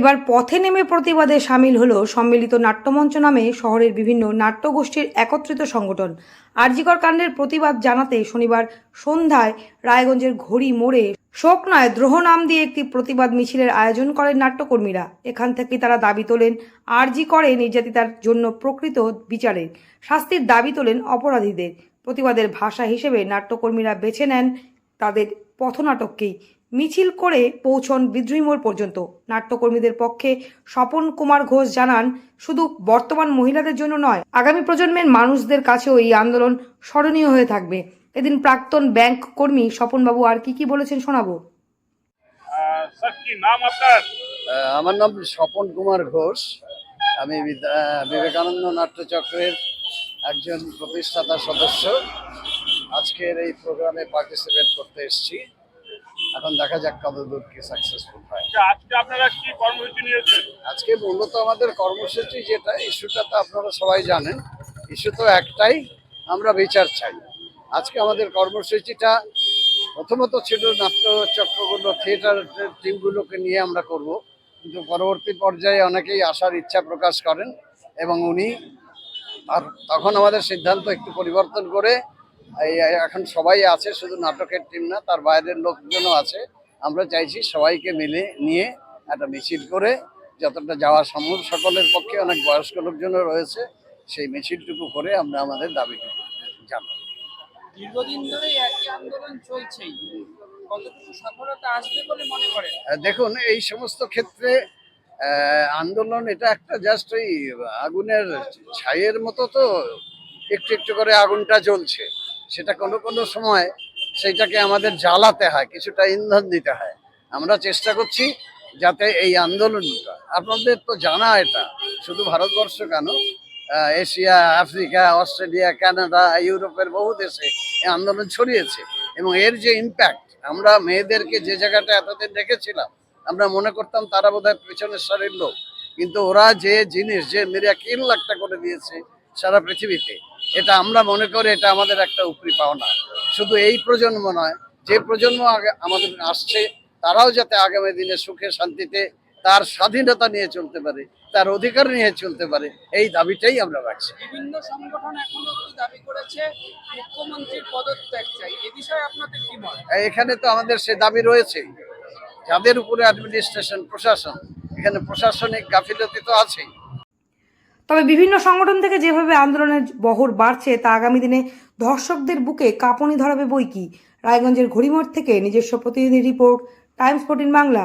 এবার পথে নেমে প্রতিবাদে সামিল হলো সম্মিলিত নাট্যমঞ্চ নামে শহরের বিভিন্ন নাট্যগোষ্ঠীর একত্রিত সংগঠন। আরজিকর কাণ্ডের প্রতিবাদ জানাতে শনিবার সন্ধ্যায় রায়গঞ্জের ঘড়ি মোড়ে শোক নয় দ্রোহ নাম দিয়ে একটি প্রতিবাদ মিছিলের আয়োজন করেন নাট্যকর্মীরা। এখান থেকে তারা দাবি তোলেন, আরজি করে নির্যাতিতার জন্য প্রকৃত বিচারে শাস্তির দাবি তোলেন অপরাধীদের। প্রতিবাদের ভাষা হিসেবে নাট্যকর্মীরা বেছে নেন তাদের পথনাটককেই। মিছিল করে পৌঁছন বিদ্রোহী মোড় পর্যন্ত। নাট্যকর্মীদের পক্ষে স্বপন কুমার ঘোষ জানান শুধু বর্তমান মহিলাদের জন্য নয় আগামী প্রজন্মের মানুষদের কাছেও এই আন্দোলন স্মরণীয় হয়ে থাকবে। এদিন প্রাক্তন ব্যাংক কর্মী স্বপনবাবু আর কি কি বলেছেন শোনাবো। আহ, স্যার কি নাম আমার নাম স্বপন কুমার ঘোষ। আমি বিবেকানন্দ নাট্যচক্রের একজন প্রতিষ্ঠাতা সদস্য। আজকের এই প্রোগ্রামে পার্টিসিপেট করতে এসেছি। এখন দেখা যাক কতদূর কি সাকসেসফুল হয়। আচ্ছা, আজকে আপনারা কি কর্মসূচি নিয়েছেন? আজকে মূলত আমাদের কর্মসূচি যেটা ইস্যুটা তো আপনারা সবাই জানেন। ইস্যু তো একটাই আমরা বিচার চাই। আজকে আমাদের কর্মসূচিটা প্রথমত ছিল নাট্যচক্রগুলো থিয়েটার টিমগুলোকে নিয়ে আমরা করব। কিন্তু পরবর্তী পর্যায়ে অনেকেই আসার ইচ্ছা প্রকাশ করেন এবং উনি আর তখন আমাদের সিদ্ধান্ত একটু পরিবর্তন করে এখন সবাই আছে শুধু নাটকের টিম না তার বাইরের লোকজনও আছে। আমরা চাইছি সবাইকে মিলে নিয়ে একটা মিছিল করে যতটা যাওয়া সম্ভব সকলের পক্ষে অনেক বয়স্ক লোকজনও রয়েছে সেই মিছিলটুকু করে আমরা আমাদের দাবিটুকু জানাই দীর্ঘদিন ধরে একই আন্দোলন চলছেই। কতটুকু সফলতা আসবে বলে মনে করেন? দেখুন এই সমস্ত ক্ষেত্রে আন্দোলন এটা একটা জাস্ট ওই আগুনের ছাইয়ের মতো তো একটু একটু করে আগুনটা জ্বলছে। সেটা কোনো কোনো সময় সেইটাকে আমাদের জ্বালাতে হয়, কিছুটা ইন্ধন দিতে হয়। আমরা চেষ্টা করছি যাতে এই আন্দোলনটা, আপনাদের তো জানা এটা, শুধু ভারতবর্ষ কেন এশিয়া, আফ্রিকা, অস্ট্রেলিয়া, কানাডা, ইউরোপের বহু দেশে এই আন্দোলন ছড়িয়েছে এবং এর যে ইম্প্যাক্ট আমরা মেয়েদেরকে যে জায়গাটা এতদিন রেখেছিলাম আমরা মনে করতাম তারা বোধহয় পেছনের সারির লোক। কিন্তু ওরা যে জিনিস, যে মিরাকিল একটা করে দিয়েছে সারা পৃথিবীতে এটা আমরা মনে করি এটা আমাদের একটা উপরি পাওনা। শুধু এই প্রজন্ম নয় যে প্রজন্ম আগে আমাদের আসছে তারাও যাতে আগামী দিনে সুখে শান্তিতে তার স্বাধীনতা নিয়ে চলতে পারে তার অধিকার নিয়ে চলতে পারে এই দাবিটাই আমরা রাখছি। বিভিন্ন সংগঠন এখনও দাবি করেছে মুখ্যমন্ত্রীর পদত্যাগ চাই। এ বিষয়ে আপনাদের কি মত? এখানে তো আমাদের সে দাবি রয়েছে যাদের উপরে অ্যাডমিনিস্ট্রেশন প্রশাসন এখানে প্রশাসনিক গাফিলতি তো আছেই। তবে বিভিন্ন সংগঠন থেকে যেভাবে আন্দোলনের বহর বাড়ছে, তা আগামী দিনে ধর্ষকদের বুকে কাঁপুনি ধরাবে বই কি? রায়গঞ্জের ঘড়িমোড় থেকে নিজস্ব প্রতিনিধি রিপোর্ট, টাইমস ফোর্টিন বাংলা।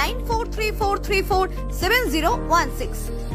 9434347016.